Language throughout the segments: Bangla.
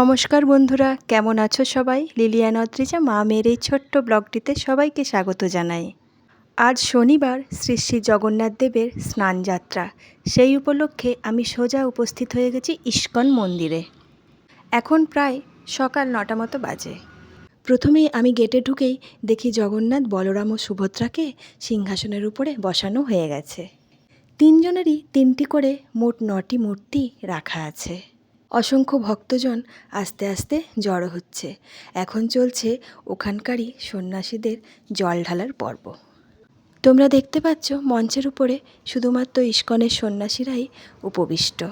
নমস্কার বন্ধুরা, কেমন আছো সবাই? লিলিয়ান অদ্রিজা, মা মেয়ের এই ছোট্ট ব্লগটিতে সবাইকে স্বাগত জানাই। আজ শনিবার শ্রী শ্রী জগন্নাথ দেবের স্নানযাত্রা। সেই উপলক্ষে আমি সোজা উপস্থিত হয়ে গেছি ইস্কন মন্দিরে। এখন প্রায় সকাল নটা মতো বাজে। প্রথমেই আমি গেটে ঢুকেই দেখি জগন্নাথ বলরাম ও সুভদ্রাকে সিংহাসনের উপরে বসানো হয়ে গেছে। তিনজনেরই তিনটি করে মোট নটি মূর্তি রাখা আছে। অসংখ্য ভক্তজন আস্তে আস্তে জড়ো হচ্ছে। এখন চলছে ওখানকারই সন্ন্যাসীদের জল ঢালার পর্ব। তোমরা দেখতে পাচ্ছ মঞ্চের উপরে শুধুমাত্র ইস্কনের সন্ন্যাসীরাই উপবিষ্ট।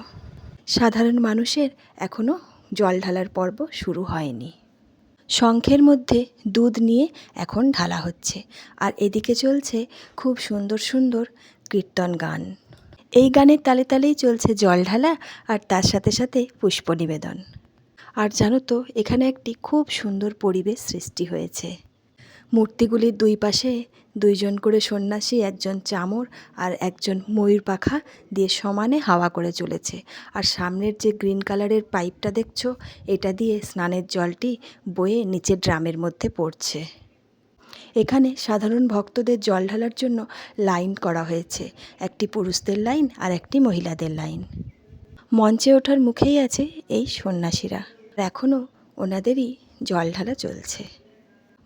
সাধারণ মানুষের এখনও জল ঢালার পর্ব শুরু হয়নি। শঙ্খের মধ্যে দুধ নিয়ে এখন ঢালা হচ্ছে। আর এদিকে চলছে খুব সুন্দর সুন্দর কীর্তন গান। এই গানের তালে তালেই চলছে জল ঢালা আর তার সাথে সাথে পুষ্প নিবেদন। আর জানো তো, এখানে একটি খুব সুন্দর পরিবেশ সৃষ্টি হয়েছে। মূর্তিগুলির দুই পাশে দুইজন করে সন্ন্যাসী, একজন চামর আর একজন ময়ূর পাখা দিয়ে সমানে হাওয়া করে চলেছে। আর সামনের যে গ্রিন কালারের পাইপটা দেখছ, এটা দিয়ে স্নানের জলটি বয়ে নিচে ড্রামের মধ্যে পড়ছে। এখানে সাধারণ ভক্তদের জল ঢালার জন্য লাইন করা হয়েছে। একটি পুরুষদের লাইন আর একটি মহিলাদের লাইন। মঞ্চে ওঠার মুখেই আছে এই সন্ন্যাসীরা। এখনও ওনাদেরই জল ঢালা চলছে।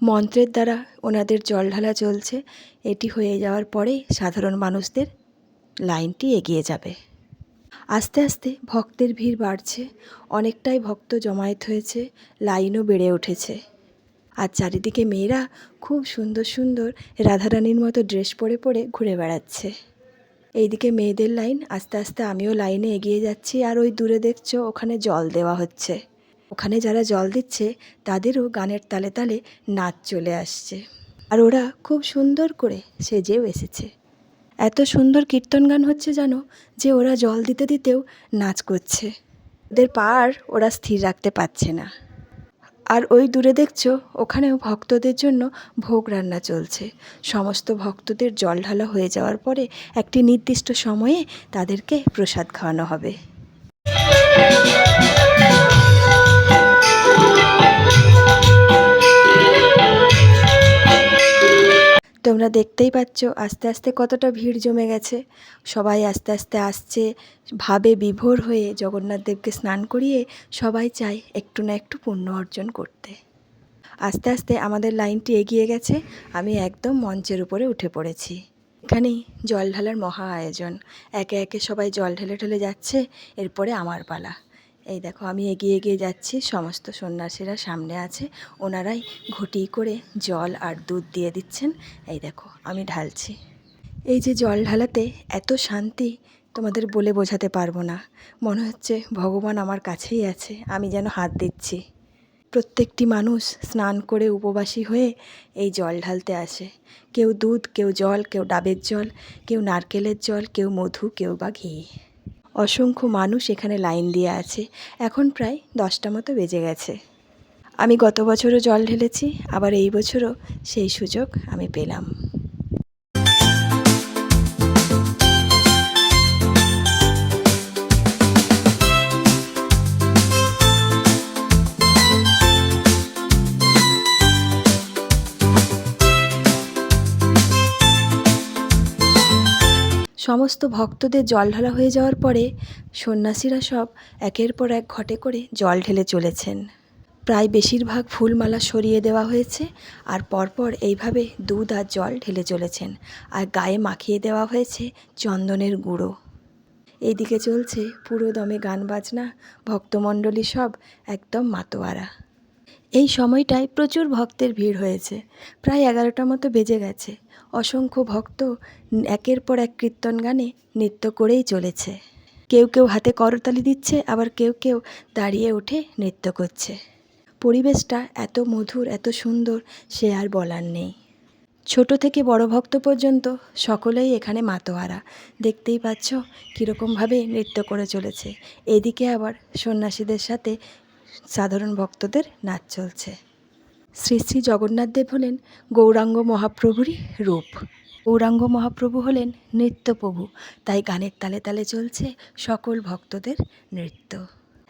মন্ত্রের দ্বারা ওনাদের জল ঢালা চলছে। এটি হয়ে যাওয়ার পরেই সাধারণ মানুষদের লাইনটি এগিয়ে যাবে। আস্তে আস্তে ভক্তের ভিড় বাড়ছে। অনেকটাই ভক্ত জমায়েত হয়েছে। লাইনও বেড়ে উঠেছে। আর চারিদিকে মেয়েরা খুব সুন্দর সুন্দর রাধারানীর মতো ড্রেস পরে পরে ঘুরে বেড়াচ্ছে। এইদিকে মেয়েদের লাইন, আস্তে আস্তে আমিও লাইনে এগিয়ে যাচ্ছি আর ওই দূরে দেখছ ওখানে জল দেওয়া হচ্ছে। ওখানে যারা জল দিচ্ছে তাদেরও গানের তালে তালে নাচ চলে আসছে। আর ওরা খুব সুন্দর করে সেজেও এসেছে। এত সুন্দর কীর্তন গান হচ্ছে জানো, যে ওরা জল দিতে দিতেও নাচ করছে। ওদের পার ওরা স্থির রাখতে পারছে না। আর ওই দূরে দেখছ, ওখানেও ভক্তদের জন্য ভোগ রান্না চলছে। সমস্ত ভক্তদের জল ঢালা হয়ে যাওয়ার পরে একটি নির্দিষ্ট সময়ে তাদেরকে প্রসাদ খাওয়ানো হবে। তোমরা দেখতেই পাচ্ছ, আস্তে আস্তে কতটা ভিড় জমে গেছে। সবাই আস্তে আস্তে আসছে, ভাবে বিভোর হয়ে জগন্নাথ দেবকে স্নান করিয়ে সবাই চায় একটু না একটু পুণ্য অর্জন করতে। আস্তে আস্তে আমাদের লাইনটি এগিয়ে গেছে, আমি একদম মঞ্চের উপরে উঠে পড়েছি। এখানেই জল ঢালার মহা আয়োজন। একে একে সবাই জল ঢেলে ঢেলে যাচ্ছে, এরপরে আমার পালা। এই দেখো, আমি এগিয়ে এগিয়ে যাচ্ছি। সমস্ত সন্ন্যাসীরা সামনে আছে। ওনারাই ঘটি করে জল আর দুধ দিয়ে দিচ্ছেন। এই দেখো, আমি ঢালছি। এই যে জল ঢালাতে এত শান্তি তোমাদের বলে বোঝাতে পারব না। মনে হচ্ছে ভগবান আমার কাছেই আছে, আমি যেন হাত দিচ্ছি। প্রত্যেকটি মানুষ স্নান করে উপবাসী হয়ে এই জল ঢালতে আসে। কেউ দুধ, কেউ জল, কেউ ডাবের জল, কেউ নারকেলের জল, কেউ মধু, কেউ বা ঘি। অসংখ্য মানুষ এখানে লাইন দিয়ে আছে। এখন প্রায় দশটা মতো বেজে গেছে। আমি গত বছরও জল ঢেলেছি, আবার এই বছরও সেই সুযোগ আমি পেলাম। সমস্ত ভক্তদের জল ঢালা হয়ে যাওয়ার পরে সন্ন্যাসীরা সব একের পর এক ঘটে করে জল ঢেলে চলেছেন। প্রায় বেশিরভাগ ফুলমালা সরিয়ে দেওয়া হয়েছে আর পরপর এইভাবে দুধ আর জল ঢেলে চলেছেন আর গায়ে মাখিয়ে দেওয়া হয়েছে চন্দনের গুঁড়ো। এইদিকে চলছে পুরো দমে গান বাজনা, ভক্তমণ্ডলী সব একদম মাতোয়ারা। এই সময়টায় প্রচুর ভক্তের ভিড় হয়েছে, প্রায় এগারোটা মতো বেজে গেছে। অসংখ্য ভক্ত একের পর এক কীর্তন গানে নৃত্য করেই চলেছে। কেউ কেউ হাতে করতালি দিচ্ছে, আবার কেউ কেউ দাঁড়িয়ে উঠে নৃত্য করছে। পরিবেশটা এত মধুর, এত সুন্দর, সে আর বলার নেই। ছোট থেকে বড় ভক্ত পর্যন্ত সকলেই এখানে মাতোয়ারা। দেখতেই পাচ্ছ কীরকমভাবে নৃত্য করে চলেছে। এদিকে আবার সন্ন্যাসীদের সাথে সাধারণ ভক্তদের নাচ চলছে। শ্রী শ্রী জগন্নাথ দেব হলেন গৌরাঙ্গ মহাপ্রভুরই রূপ। গৌরাঙ্গ মহাপ্রভু হলেন নৃত্যপ্রভু, তাই গানের তালে তালে চলছে সকল ভক্তদের নৃত্য।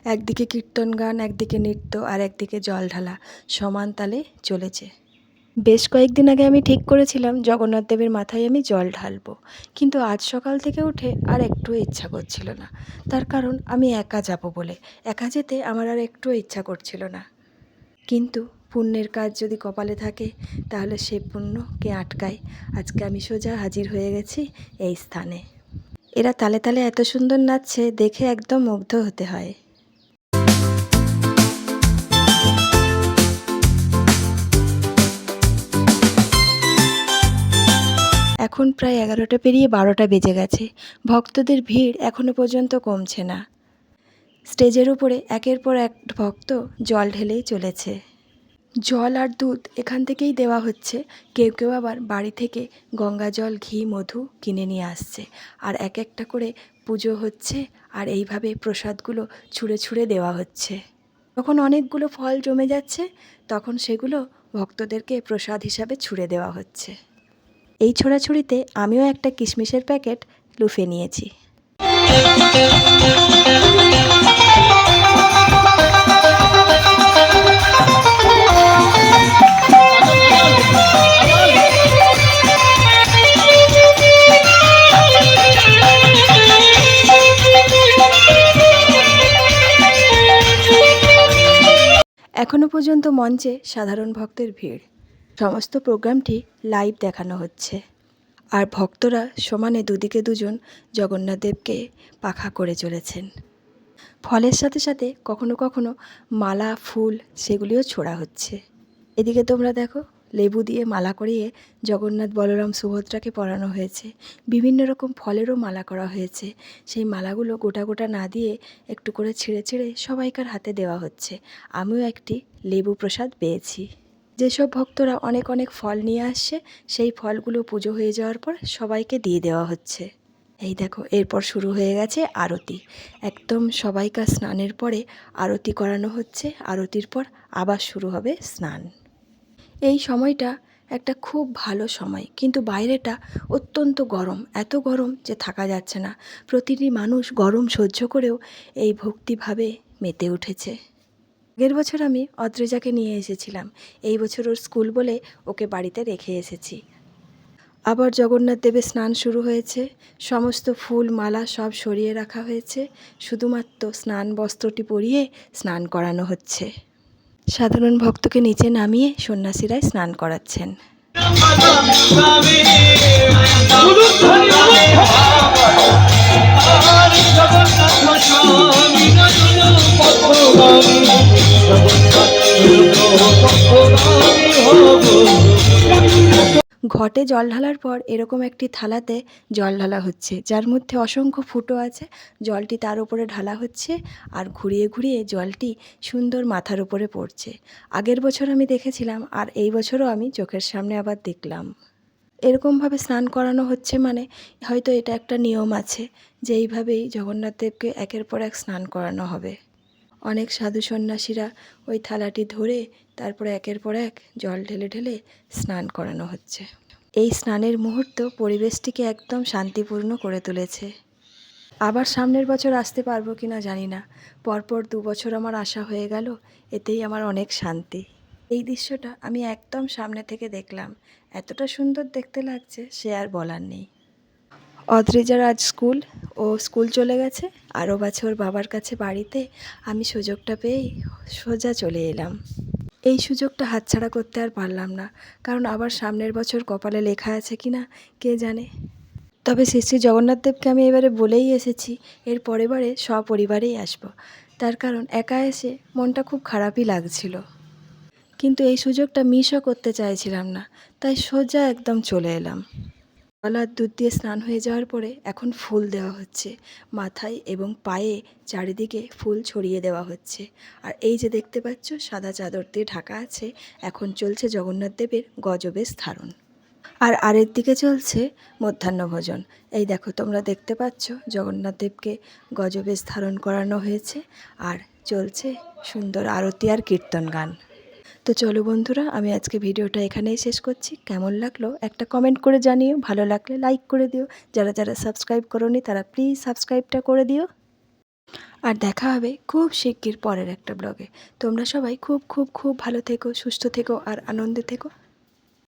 একদিকে কীর্তন গান, একদিকে নৃত্য, আর একদিকে জল ঢালা সমান তালে চলেছে। বেশ কয়েকদিন আগে আমি ঠিক করেছিলাম, জগন্নাথ দেবের মাথায় আমি জল ঢালবো, কিন্তু আজ সকাল থেকে উঠে আর একটু ইচ্ছা করছিল না। তার কারণ আমি একা যাব বলে, একা যেতে আমার আর একটু ইচ্ছা করছিল না। কিন্তু পুণ্যের কাজ যদি কপালে থাকে, তাহলে সে পুণ্যকে আটকায়। আজকে আমি সোজা হাজির হয়ে গেছি এই স্থানে। এরা তালে তালে এত সুন্দর নাচছে, দেখে একদম মুগ্ধ হতে হয়। এখন প্রায় এগারোটা পেরিয়ে বারোটা বেজে গেছে। ভক্তদের ভিড় এখনও পর্যন্ত কমছে না। স্টেজের উপরে একের পর এক ভক্ত জল ঢেলেই চলেছে। জল আর দুধ এখান থেকেই দেওয়া হচ্ছে। কেউ কেউ আবার বাড়ি থেকে গঙ্গা জল, ঘি, মধু কিনে নিয়ে আসছে। আর এক একটা করে পুজো হচ্ছে আর এইভাবে প্রসাদগুলো ছুঁড়ে ছুঁড়ে দেওয়া হচ্ছে। তখন অনেকগুলো ফল জমে যাচ্ছে, তখন সেগুলো ভক্তদেরকে প্রসাদ হিসাবে ছুঁড়ে দেওয়া হচ্ছে। এই ছোড়াছুড়িতে আমিও একটা কিশমিশের প্যাকেট লুফে নিয়েছি। এখনও পর্যন্ত মঞ্চে সাধারণ ভক্তের ভিড়। সমস্ত প্রোগ্রামটি লাইভ দেখানো হচ্ছে। আর ভক্তরা সমানে দুদিকে দুজন জগন্নাথদেবকে পাখা করে চলেছেন। ফলের সাথে সাথে কখনো কখনো মালা, ফুল, সেগুলিও ছোড়া হচ্ছে। এদিকে তোমরা দেখো লেবু দিয়ে মালা করিয়ে জগন্নাথ বলরাম সুভদ্রাকে পরানো হয়েছে। বিভিন্ন রকম ফলেরও মালা করা হয়েছে। সেই মালাগুলো গোটা গোটা না দিয়ে একটু করে ছিঁড়ে ছিঁড়ে সবাইকার হাতে দেওয়া হচ্ছে। আমিও একটি লেবু প্রসাদ পেয়েছি। যেসব ভক্তরা অনেক অনেক ফল নিয়ে আসছে, সেই ফলগুলো পুজো হয়ে যাওয়ার পর সবাইকে দিয়ে দেওয়া হচ্ছে। এই দেখো, এরপর শুরু হয়ে গেছে আরতি। একদম সবাইকার স্নানের পরে আরতি করানো হচ্ছে। আরতির পর আবার শুরু হবে স্নান। এই সময়টা একটা খুব ভালো সময়। কিন্তু বাইরেটা অত্যন্ত গরম, এত গরম যে থাকা যাচ্ছে না। প্রতিটি মানুষ গরম সহ্য করেও এই ভক্তিভাবে মেতে উঠেছে। আগের বছর আমি অদ্রেজাকে নিয়ে এসেছিলাম। এই বছর ওর স্কুল বলে ওকে বাড়িতে রেখে এসেছি। আবার জগন্নাথ দেবের স্নান শুরু হয়েছে। সমস্ত ফুল, মালা সব সরিয়ে রাখা হয়েছে। শুধুমাত্র স্নান বস্ত্রটি পরিয়ে স্নান করানো হচ্ছে। সাধারণ ভক্তকে নিচে নামিয়ে সন্ন্যাসীরাই স্নান করাচ্ছেন। ঘটে জল ঢালার পর এরকম একটি থালাতে জল ঢালা হচ্ছে। যার মধ্যে অসংখ্য ফুটো আছে। জলটি তার উপরে ঢালা হচ্ছে আর ঘুরিয়ে ঘুরিয়ে জলটি সুন্দর মাথার উপরে পড়ছে। আগের বছর আমি দেখেছিলাম আর এই বছরও আমি চোখের সামনে আবার দেখলাম। এরকমভাবে স্নান করানো হচ্ছে মানে হয়তো এটা একটা নিয়ম আছে যে এইভাবেই জগন্নাথ দেবকে একের পর এক স্নান করানো হবে। অনেক সাধু সন্ন্যাসীরা ওই থালাটি ধরে তারপরে একের পর এক জল ঢেলে ঢেলে স্নান করানো হচ্ছে। এই স্নানের মুহূর্ত পরিবেশটিকে একদম শান্তিপূর্ণ করে তুলেছে। আবার সামনের বছর আসতে পারব কি না জানি না। পরপর দু বছর আমার আশা হয়ে গেল, এতেই আমার অনেক শান্তি। এই দৃশ্যটা আমি একদম সামনে থেকে দেখলাম। এতটা সুন্দর দেখতে লাগছে সে আর বলার নেই। অদ্রিজার আজ স্কুল। ও স্কুল চলে গেছে। আরও বছর বাবার কাছে বাড়িতে আমি সুযোগটা পেয়েই সোজা চলে এলাম। এই সুযোগটা হাতছাড়া করতে আর পারলাম না। কারণ আবার সামনের বছর কপালে লেখা আছে কি না কে জানে? তবে শ্রী শ্রী জগন্নাথদেবকে আমি এবারে বলেই এসেছি, এর পরের বারে সপরিবারেই আসব। তার কারণ একা এসে মনটা খুব খারাপই লাগছিল। কিন্তু এই সুযোগটা মিসও করতে চাইছিলাম না। তাই সোজা একদম চলে এলাম। গলার দুধ দিয়ে স্নান হয়ে যাওয়ার পরে এখন ফুল দেওয়া হচ্ছে। মাথায় এবং পায়ে চারিদিকে ফুল ছড়িয়ে দেওয়া হচ্ছে। আর এই যে দেখতে পাচ্ছ, সাদা চাদর দিয়ে ঢাকা আছে, এখন চলছে জগন্নাথ দেবের গজবেশ ধারণ আর আরের দিকে চলছে মধ্যাহ্নভোজন এই দেখো, তোমরা দেখতে পাচ্ছ জগন্নাথ দেবকে গজবেশ ধারণ করানো হয়েছে। আর চলছে সুন্দর আরতি আর কীর্তন গান। তো চলো বন্ধুরা, আমি আজকে ভিডিওটা এখানেই শেষ করছি। কেমন লাগল একটা কমেন্ট করে জানিও, ভালো লাগলে লাইক করে দিও। যারা যারা সাবস্ক্রাইব করোনি, তারা প্লিজ সাবস্ক্রাইবটা করে দিও। আর দেখা হবে খুব শিগগির পরের একটা ব্লগে তোমরা সবাই খুব খুব খুব ভালো থেকো, সুস্থ থেকো, আর আনন্দে থেকো।